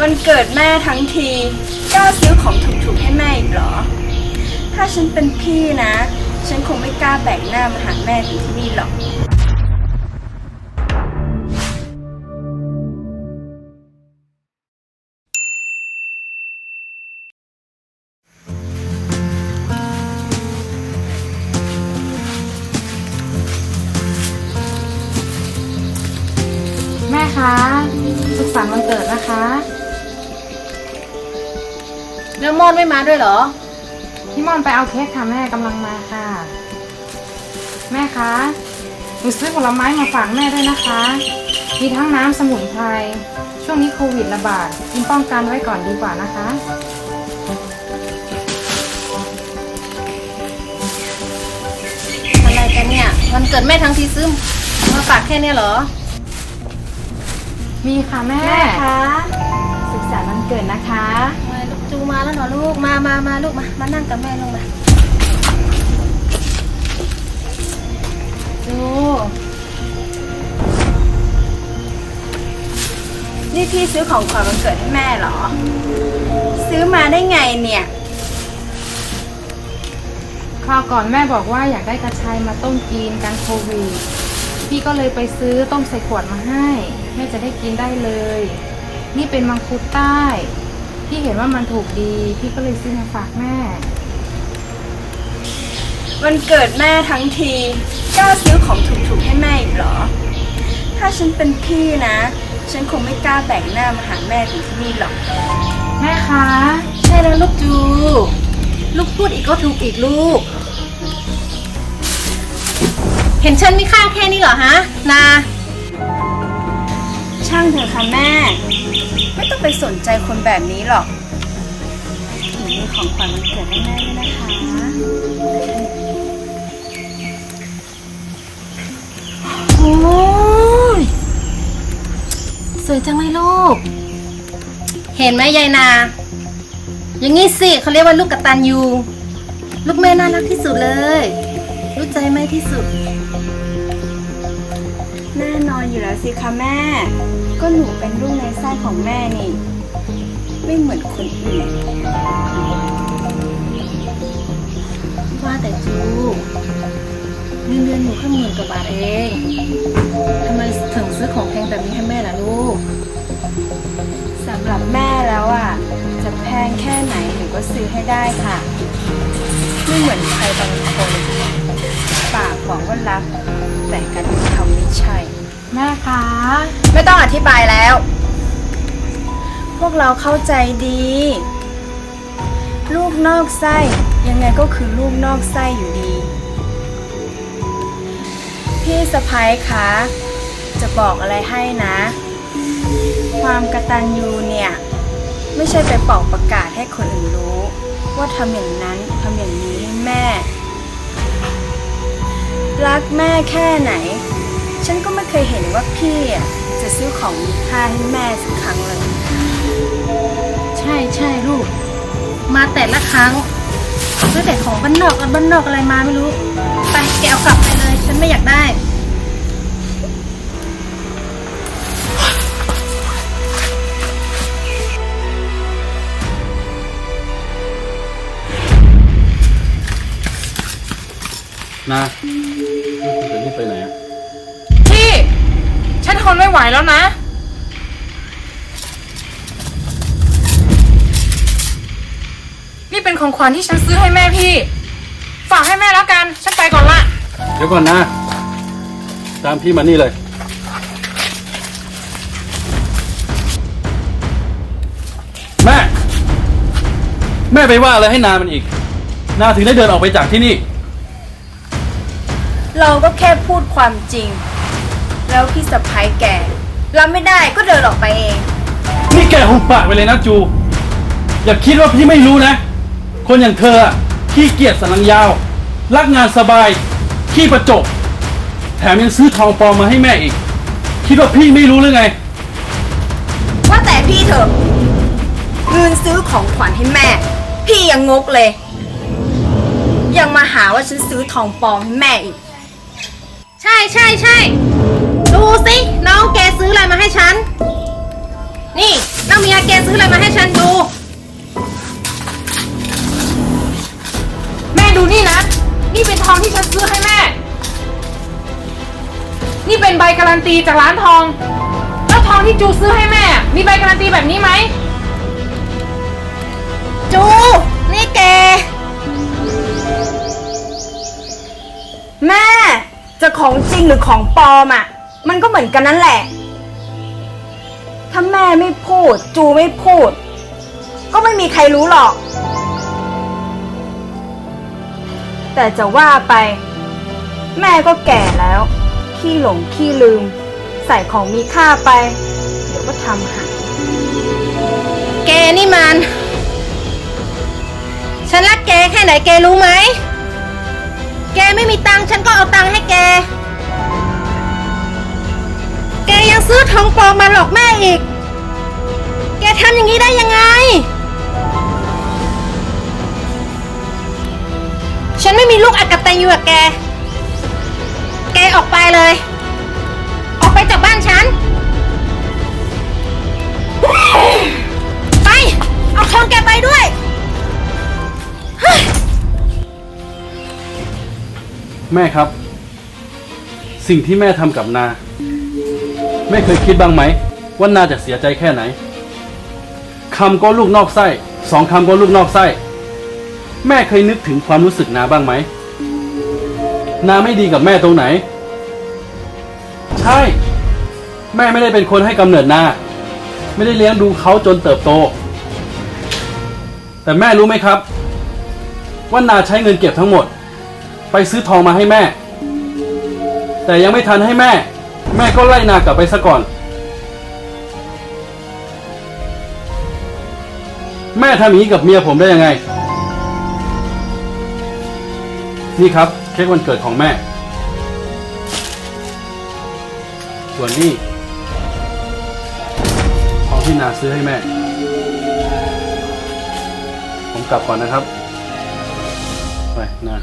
วันเกิดแม่ทั้งทีกล้าซื้อของถูกๆให้แม่อีกเหรอ ถ้าฉันเป็นพี่นะ ฉันคงไม่กล้าแบกหน้ามาหาแม่ถึงที่นี่หรอก แม่คะ สุขสันต์วันเกิดนะคะ แล้วมอนไม่มาด้วยเหรอ พี่มอนไปเอาเค้กค่ะแม่กำลังมาค่ะ แม่คะหนูซื้อผลไม้มาฝากแม่ด้วยนะคะ มีทั้งน้ำสมุนไพร ช่วงนี้โควิดระบาดกินป้องกันไว้ก่อนดีกว่านะคะ อะไรกันเนี่ยวันเกิดแม่ทั้งทีซื้อมาฝากแค่เนี้ยเหรอ มีค่ะแม่ แม่คะ สุขสันต์วันเกิดนะคะมาลูก จูมาแล้วเหรอลูก มามามาลูกมา มานั่งกับแม่ลงมาจูนี่พี่ซื้อของขวัญวันเกิดให้แม่เหรอ ซื้อมาได้ไงเนี่ย คราวก่อนแม่บอกว่าอยากได้กระชายมาต้มกินกันโควิด พี่ก็เลยไปซื้อต้มใส่ขวดมาให้ แม่จะได้กินได้เลย นี่เป็นมังคุดใต้ พี่เห็นว่ามันถูกดี พี่ก็เลยซื้อมาฝากแม่ วันเกิดแม่ทั้งทีกล้าซื้อของถูกๆให้แม่อีกเหรอ ถ้าฉันเป็นพี่นะ ฉันคงไม่กล้าแบกหน้ามาหาแม่ถึงที่นี่หรอก แม่คะใช่แล้วลูกจู ลูกพูดอีกก็ถูกอีกลูก เห็นฉันมีค่าแค่นี้เหรอฮะ นา ช่างเถอะค่ะแม่ ไม่ต้องไปสนใจคนแบบนี้หรอกหนูมีของขวัญวันเกิดให้แม่ด้วยนะคะโอ้ยสวยจังเลยลูก เห็นไหมยายนา อย่างงี้สิเขาเรียกว่าลูกกระตันยูลูกแม่น่ารักที่สุดเลย รู้ใจไหมที่สุด แล้วสิคะแม่ ก็หนูเป็นลูกในไส้ของแม่นี่ ไม่เหมือนคนอื่น ว่าแต่จูเงินเดือนหนูแค่หมื่นกว่าบาทเองทำไมถึงซื้อของแพงแบบนี้ให้แม่ล่ะลูกสำหรับแม่แล้วอะ จะแพงแค่ไหนหนูก็ซื้อให้ได้ค่ะ ไม่เหมือนใครบางคน ปากบอกว่ารัก แต่การทำไม่ใช่ แม่คะ ไม่ต้องอธิบายแล้ว พวกเราเข้าใจดี ลูกนอกไส้ยังไงก็คือลูกนอกไส้อยู่ดี พี่สะพ้ายคะจะบอกอะไรให้นะ ความกตัญญูเนี่ย ไม่ใช่ไปเป่าประกาศให้คนอื่นรู้ ว่าทำอย่างนั้นทำอย่างนี้ให้แม่ รักแม่แค่ไหน ฉันก็ไม่เคยเห็นว่าพี่อะจะซื้อของมีค่าให้แม่สักครั้งเลย ใช่ใช่ลูก มาแต่ละครั้งซื้อแต่ของบ้านนอกกันบ้านนอกอะไรมาไม่รู้ ไปแกเอากลับไปเลย ฉันไม่อยากได้ นะจะ ไม่ไหวแล้วนะ นี่เป็นของขวัญที่ฉันซื้อให้แม่พี่ ฝากให้แม่แล้วกัน ฉันไปก่อนละ เดี๋ยวก่อนนะ ตามพี่มานี่เลย แม่ แม่ไปว่าอะไรให้นามันอีก นาถึงได้เดินออกไปจากที่นี่ เราก็แค่พูดความจริง แล้วพี่สะพ้ายแกรับไม่ได้ก็เดินออกไปเอง นี่แกหุบปากไปเลยนะจู อย่าคิดว่าพี่ไม่รู้นะ คนอย่างเธออะขี้เกียจสันหลังยาว รักงานสบาย ขี้ประจบ แถมยังซื้อทองปลอมมาให้แม่อีก คิดว่าพี่ไม่รู้หรือไง ว่าแต่พี่เถอะเงินซื้อของขวัญให้แม่ พี่ยังงกเลย ยังมาหาว่าฉันซื้อทองปลอมให้แม่อีก ใช่ใช่ใช่ ฉัน นี่น้องเมียแกซื้อซื้ออะไรมาให้ฉันดู แม่ดูนี่นะ นี่เป็นทองที่ฉันซื้อให้แม่ นี่เป็นใบการันตีจากร้านทอง แล้วทองที่จูซื้อให้แม่ มีใบการันตีแบบนี้ไหม จู นี่แก แม่ จะของจริงหรือของปลอมอะ มันก็เหมือนกันนั่นแหละ ถ้าแม่ไม่พูด จูไม่พูด ก็ไม่มีใครรู้หรอก แต่จะว่าไป แม่ก็แก่แล้ว ขี้หลงขี้ลืม ใส่ของมีค่าไป เดี๋ยวก็ทำหายแกนี่มัน ฉันรักแกแค่ไหนแกรู้ไหม แกไม่มีตังค์ฉันก็เอาตังค์ให้แกแกาท้อทองปลอมมาหลอกแม่อีก แกทำอย่างนี้ได้ยังไง ฉันไม่มีลูกอักตันอยู่กับแก แกออกไปเลย ออกไปจากบ้านฉัน ไป เอาทองแกไปด้วยแม่ครับ สิ่งที่แม่ทำกับนา แม่เคยคิดบ้างไหมว่าน่าจะเสียใจแค่ไหนคำก็ลูกนอกไส้สองคำก็ลูกนอกไส้ แม่เคยนึกถึงความรู้สึกนาบ้างไหมนาไม่ดีกับแม่ตรงไหน ใช่ แม่ไม่ได้เป็นคนให้กำเนิดนาไม่ได้เลี้ยงดูเขาจนเติบโต แต่แม่รู้ไหมครับ ว่านาใช้เงินเก็บทั้งหมด ไปซื้อทองมาให้แม่ แต่ยังไม่ทันให้แม่ แม่ก็ไล่นากลับไปซะก่อน แม่ทำอย่างนี้กับเมียผมได้ยังไง นี่ครับเค้กวันเกิดของแม่ ส่วนนี้ของที่นาซื้อให้แม่ ผมกลับก่อนนะครับ ไปนา